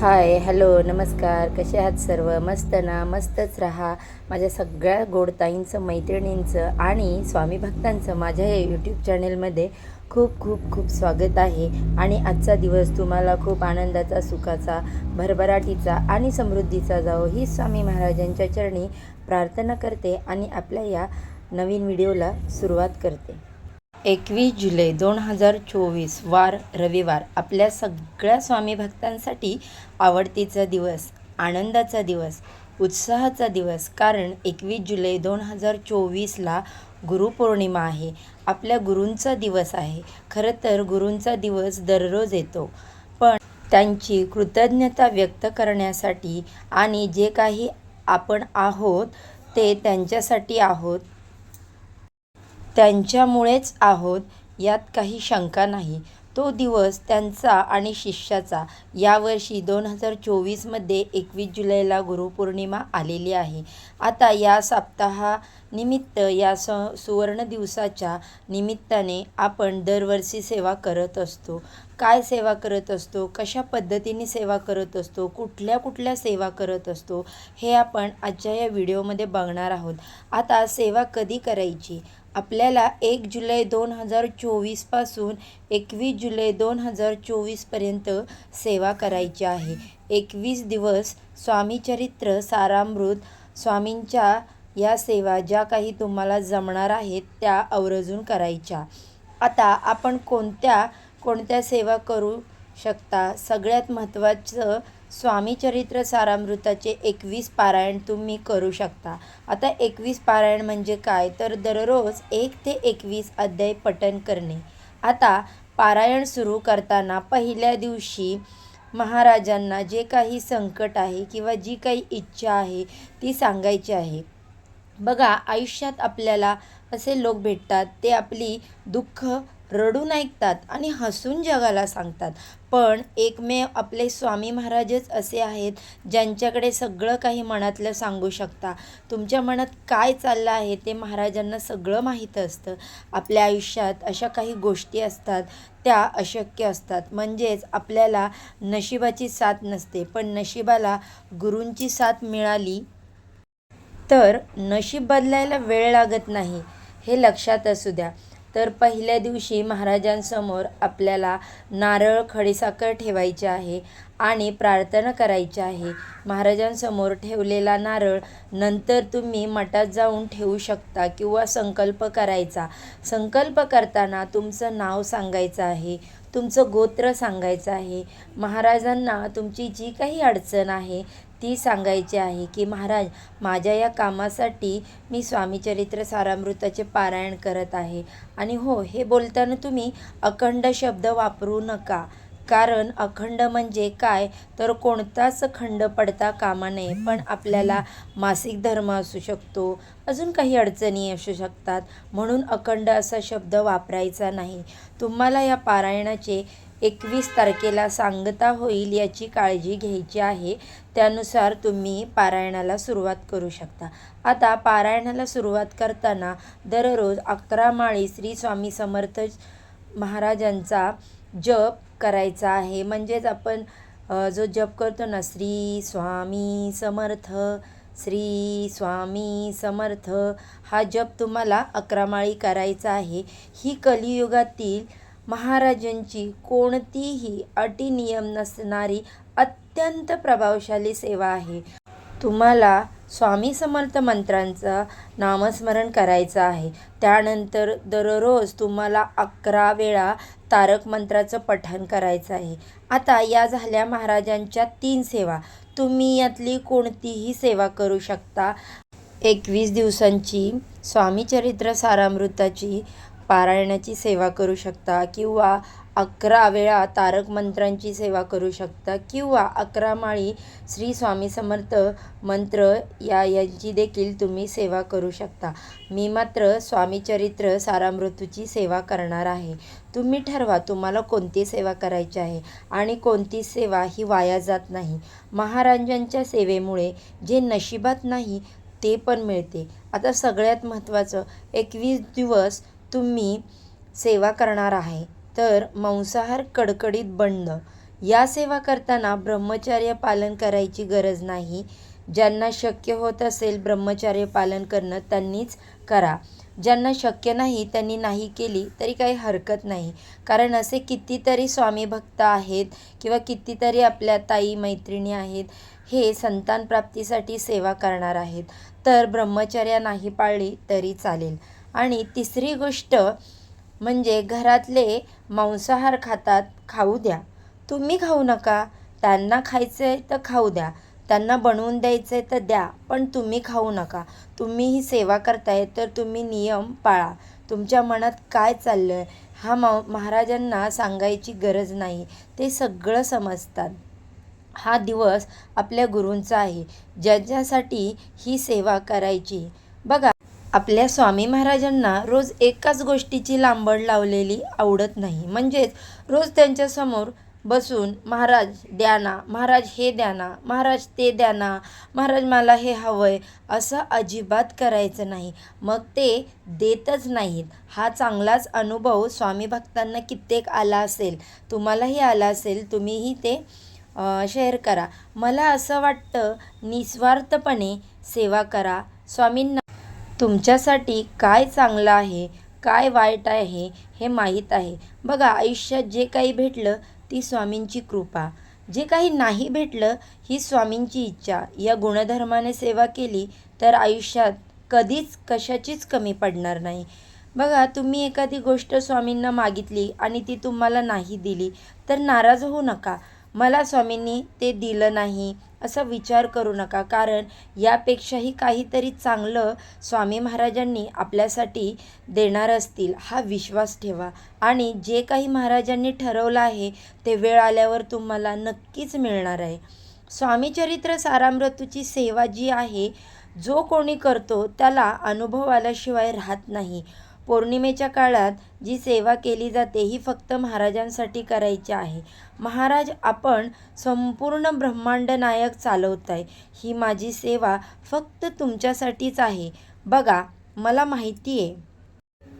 Hi hello नमस्कार. कसे आहात सर्व? मस्त ना? मस्तच राहा. माझ्या सगळ्या गोडताईंचं मैत्रिणींचं आणि स्वामी भक्तांचं माझ्या या यूट्यूब चॅनेलमध्ये खूप खूप खूप स्वागत आहे. आणि आजचा दिवस तुम्हाला खूप आनंदाचा सुखाचा भरभराटीचा आणि समृद्धीचा जावो. ही स्वामी महाराजांच्या चरणी प्रार्थना करते आणि आपल्या या नवीन व्हिडिओला सुरुवात करते. एकवीस जुलै दोन हजार चोवीस वार रविवार. आपल्या सगळ्या स्वामी भक्तांसाठी आवडतीचा दिवस आनंदाचा दिवस उत्साहाचा दिवस कारण एकवीस जुलै दोन हजार चोवीसला गुरुपौर्णिमा आहे. आपल्या गुरूंचा दिवस आहे. खरं तर गुरूंचा दिवस दररोज येतो. पण त्यांची कृतज्ञता व्यक्त करण्यासाठी आणि जे काही आपण आहोत ते त्यांच्यासाठी आहोत त्यांच्यामुळेच आहोत यात काही शंका नाही. तो दिवस त्यांचा आणि शिष्याचा. यावर्षी दोन हजार चोवीसमध्ये एकवीस जुलैला गुरुपौर्णिमा आलेली आहे. आता या सप्ताहानिमित्त या स सुवर्ण दिवसाच्या निमित्ताने आपण दरवर्षी सेवा करत असतो. काय सेवा करत असतो? कशा पद्धतीने सेवा करत असतो? कुठल्या कुठल्या सेवा करत असतो? हे आपण आजच्या या व्हिडिओमध्ये बघणार आहोत. आता सेवा कधी करायची? आपल्याला एक जुलै दोन हजार चोवीसपासून एकवीस जुलै दोन हजार चोवीसपर्यंत सेवा करायची आहे. एकवीस दिवस स्वामीचरित्र सारामृत स्वामींच्या या सेवा ज्या काही तुम्हाला जमणार आहेत त्या आवर्जून करायच्या. आता आपण कोणत्या कोणत्या सेवा करू शकता? सगळ्यात महत्त्वाचं स्वामीचरित्र सारामृताचे एकवीस पारायण तुम्ही करू शकता. आता एकवीस पारायण म्हणजे काय? तर दररोज एक ते एकवीस अध्याय पठण करणे. आता पारायण सुरू करताना पहिल्या दिवशी महाराजांना जे काही संकट आहे किंवा जी काही इच्छा आहे ती सांगायची आहे. बघा आयुष्यात आपल्याला असे लोक भेटतात ते आपली दुःख रडून ऐकतात आणि हसून जगाला सांगतात. पण एकमेव आपले स्वामी महाराजच असे आहेत ज्यांच्याकडे सगळं काही मनातलं सांगू शकता. तुमच्या मनात काय चाललं आहे ते महाराजांना सगळं माहीत असतं. आपल्या आयुष्यात अशा काही गोष्टी असतात त्या अशक्य असतात. म्हणजेच आपल्याला नशिबाची साथ नसते. पण नशिबाला गुरूंची साथ मिळाली तर नशीब बदलायला वेळ लागत नाही हे लक्षात असू द्या. तर पहिल्या दिवशी महाराजांसमोर आपल्याला नारळ खडीसाखर ठेवायचे आहे आणि प्रार्थना करायची आहे. महाराजांसमोर ठेवलेला नारळ नंतर तुम्ही मठात जाऊन ठेवू शकता किंवा संकल्प करायचा. संकल्प करताना तुमचं नाव सांगायचं आहे. तुमचं गोत्र सांगायचं आहे. महाराजांना तुमची जी काही अडचण आहे ती सांगायची आहे की महाराज माझ्या या कामासाठी मी स्वामीचरित्र सारामृताचे पारायण करत आहे. आणि हो हे बोलताना तुम्ही अखंड शब्द वापरू नका. कारण अखंड म्हणजे काय? तर कोणताच खंड पडता कामा नये. पण आपल्याला मासिक धर्म असू शकतो. अजून काही अडचणी असू शकतात. म्हणून अखंड असा शब्द वापरायचा नाही. तुम्हाला या पारायणाचे एकवीस तारखेला सांगता होईल याची काळजी घ्यायची आहे. त्यानुसार तुम्ही पारायणाला सुरुवात करू शकता. आता पारायणाला सुरुवात करताना दररोज अकरा माळी श्री स्वामी समर्थ महाराजांचा जप करायचा आहे. म्हणजेच आपण जो जप करतो ना श्री स्वामी समर्थ श्री स्वामी समर्थ हा जप तुम्हाला अकरामाळी करायचा आहे. ही कलियुगातील महाराजांची कोणतीही अटी नियम नसणारी अत्यंत प्रभावशाली सेवा आहे. तुम्हाला स्वामी समर्थ मंत्रांचं नामस्मरण करायचं आहे. त्यानंतर दररोज तुम्हाला अकरा वेळा तारक मंत्राचं पठण करायचं आहे. आता या झाल्या महाराजांच्या तीन सेवा. तुम्ही यातली कोणतीही सेवा करू शकता. एकवीस दिवसांची स्वामीचरित्र सारामृताची पारायणाची सेवा करू शकता किंवा अकरा वेळा तारक मंत्रांची सेवा करू शकता किंवा अकरा माळी श्री स्वामी समर्थ मंत्र या यांची देखील तुम्ही सेवा करू शकता. मी मात्र स्वामीचरित्र सारामृतूची सेवा करणार आहे. तुम्ही ठरवा तुम्हाला कोणती सेवा करायची आहे आणि कोणती सेवा ही वाया जात नाही. महाराजांच्या सेवेमुळे जे नशिबात नाही ते पण मिळते. आता सगळ्यात महत्त्वाचं एकवीस दिवस तुम्ही सेवा करणार आहे. तर मांसाहार कडकडीत बनणं या सेवा करताना ब्रह्मचर्य पालन करायची गरज नाही. ज्यांना शक्य होत असेल ब्रह्मचर्य पालन करणं त्यांनीच करा. ज्यांना शक्य नाही त्यांनी नाही केली तरी काही हरकत नाही. कारण असे कितीतरी स्वामी भक्त आहेत किंवा कितीतरी आपल्या ताई मैत्रिणी आहेत हे संतान प्राप्तीसाठी सेवा करणार आहेत. तर ब्रह्मचर्या नाही पाळली तरी चालेल. आणि तिसरी गोष्ट म्हणजे घरातले मांसाहार खातात खाऊ द्या. तुम्ही खाऊ नका. त्यांना खायचं आहे तर खाऊ द्या. त्यांना बनवून द्यायचं आहे तर द्या पण तुम्ही खाऊ नका. तुम्ही ही सेवा करताय तर तुम्ही नियम पाळा. तुमच्या मनात काय चाललं आहे हा मा महाराजांना सांगायची गरज नाही. ते सगळं समजतात. हा दिवस आपल्या गुरूंचा आहे. ज्याच्यासाठी ही सेवा करायची. बघा आपल्या स्वामी महाराजांना रोज एकाच गोष्टीची लांबड लावलेली आवडत नाही. म्हणजेच रोज त्यांच्यासमोर बसून महाराज द्या ना महाराज हे द्या ना महाराज ते द्या ना महाराज मला हे हवं आहे असं अजिबात करायचं नाही. मग ते देतच नाहीत. हा चांगलाच अनुभव स्वामी भक्तांना कित्येक आला असेल. तुम्हालाही आला असेल तुम्हीही ते शेअर करा. मला असं वाटतं निस्वार्थपणे सेवा करा. स्वामींना तुमच्यासाठी काय चांगलं आहे काय वाईट आहे हे माहीत आहे. बघा आयुष्यात जे काही भेटलं ती स्वामींची कृपा. जे काही नाही भेटलं ही स्वामींची इच्छा. या गुणधर्माने सेवा केली तर आयुष्यात कधीच कशाचीच कमी पडणार नाही. बघा तुम्ही एखादी गोष्ट स्वामींना मागितली आणि ती तुम्हाला नाही दिली तर नाराज होऊ नका. मला स्वामींनी ते दिलं नाही असा विचार करू नका. कारण यापेक्षाही काहीतरी चांगलं स्वामी महाराजांनी आपल्यासाठी देणार असतील हा विश्वास ठेवा. आणि जे काही महाराजांनी ठरवलं आहे ते वेळ आल्यावर तुम्हाला नक्कीच मिळणार आहे. स्वामीचरित्र सारामृतूची सेवा जी आहे जो कोणी करतो त्याला अनुभव आल्याशिवाय राहत नाही. पौर्णिमेच्या काळात जी सेवा केली जाते ही फक्त महाराजांसाठी करायची आहे. महाराज आपण संपूर्ण ब्रह्मांड नायक चालवताय ही माझी सेवा फक्त तुमच्यासाठीच आहे. बघा मला माहिती आहे.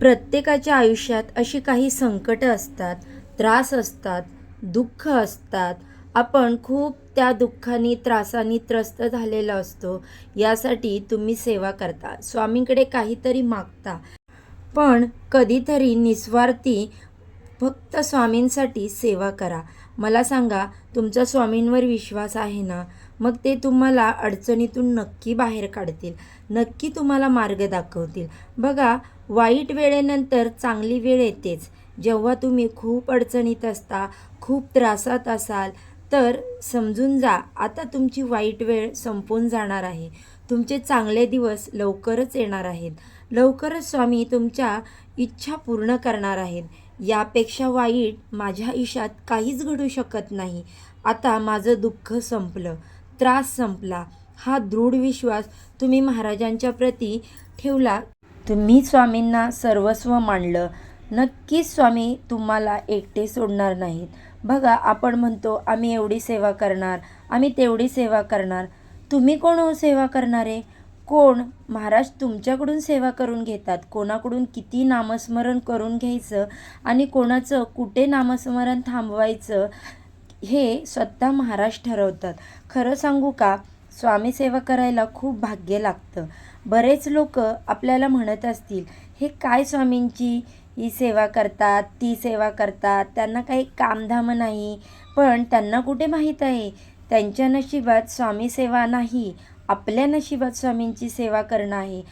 प्रत्येकाच्या आयुष्यात अशी काही संकटं असतात त्रास असतात दुःख असतात. आपण खूप त्या दुःखाने त्रासाने त्रस्त झालेला असतो. यासाठी तुम्ही सेवा करता. स्वामींकडे काहीतरी मागता. पण कधीतरी निस्वार्थी फक्त स्वामींसाठी सेवा करा. मला सांगा तुमचा स्वामींवर विश्वास आहे ना? मग ते तुम्हाला अडचणीतून नक्की बाहेर काढतील. नक्की तुम्हाला मार्ग दाखवतील. बघा वाईट वेळेनंतर चांगली वेळ येतेच. जेव्हा तुम्ही खूप अडचणीत असता खूप त्रासात असाल तर समजून जा आता तुमची वाईट वेळ संपून जाणार आहे. तुमचे चांगले दिवस लवकरच येणार आहेत. लवकरच स्वामी तुमच्या इच्छा पूर्ण करणार आहेत. यापेक्षा वाईट माझ्या आयुष्यात काहीच घडू शकत नाही. आता माझं दुःख संपलं त्रास संपला. हा दृढ विश्वास तुम्ही महाराजांच्या प्रती ठेवला. तुम्ही स्वामींना सर्वस्व मांडलं. नक्कीच स्वामी तुम्हाला एकटे सोडणार नाहीत. बघा आपण म्हणतो आम्ही एवढी सेवा करणार आम्ही तेवढी सेवा करणार. तुम्ही कोण हो सेवा करणारे? कोण? महाराज तुमच्याकडून सेवा करून घेतात. कोणाकडून किती नामस्मरण करून घ्यायचं आणि कोणाचं कुठे नामस्मरण थांबवायचं हे स्वतः महाराज ठरवतात. खरं सांगू का? स्वामी सेवा करायला खूप भाग्य लागतं. बरेच लोक आपल्याला म्हणत असतील हे काय स्वामींची ही सेवा करतात ती सेवा करतात? त्यांना काही कामधाम नाही. पण त्यांना कुठे माहीत आहे? त्यांच्या नशिबात स्वामी सेवा नाही. आपल्या नशिबात स्वामींची सेवा करणं आहे.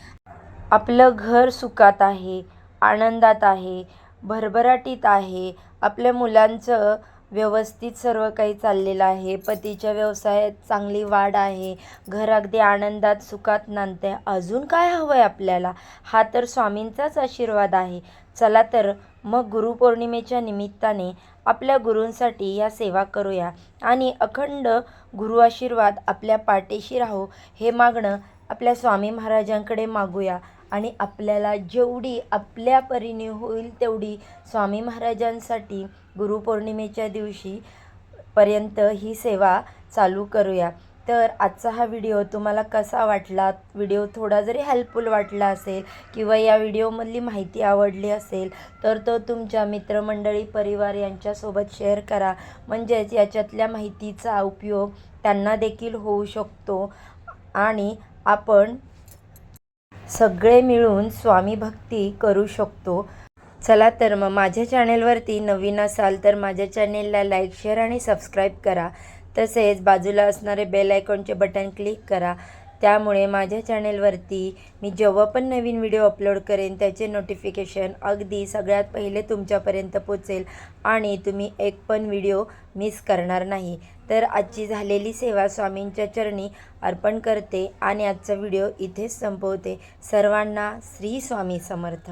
आपलं घर सुखात आहे आनंदात आहे भरभराटीत आहे. आपल्या मुलांचं व्यवस्थित सर्व काही चाललेलं आहे. पतीच्या व्यवसायात चांगली वाढ आहे. घर अगदी आनंदात सुखात नांदते अजून काय हवं आहे आपल्याला? हा तर स्वामींचाच आशीर्वाद आहे. चला तर मग गुरुपौर्णिमेच्या निमित्ताने आपल्या गुरूंसाठी या सेवा करूया. आणि अखंड गुरु आशीर्वाद आपल्या पाठीशी राहो हे मागणं आपल्या स्वामी महाराजांकडे मागूया. आणि आपल्याला जेवढी आपल्या परीने होईल तेवढी स्वामी महाराजांसाठी गुरुपौर्णिमेच्या दिवशी पर्यंत ही सेवा चालू करूया. तर आजचा हा व्हिडिओ तुम्हाला कसा वाटला? व्हिडिओ थोडा जरी हेल्पफुल वाटला असेल किंवा या व्हिडिओमधली माहिती आवडली असेल तर तो तुमच्या मित्रमंडळी परिवार यांच्यासोबत शेअर करा. म्हणजेच याच्यातल्या माहितीचा उपयोग त्यांना देखील होऊ शकतो. आणि आपण सगळे मिळून स्वामी भक्ती करू शकतो. चला तर मग माझ्या चॅनेलवरती नवीन असाल तर माझ्या चॅनेलला लाईक शेअर आणि सबस्क्राईब करा. तसेच बाजूला असणारे बेल आयकॉनचे बटन क्लिक करा. त्यामुळे माझ्या चॅनेलवरती मी जेव्हा पण नवीन व्हिडिओ अपलोड करेन त्याचे नोटिफिकेशन अगदी सगळ्यात पहिले तुमच्यापर्यंत पोचेल आणि तुम्ही एक पण व्हिडिओ मिस करणार नाही. तर आजची झालेली सेवा स्वामींच्या चरणी अर्पण करते आणि आजचा व्हिडिओ इथेच संपवते. सर्वांना श्री स्वामी समर्थ.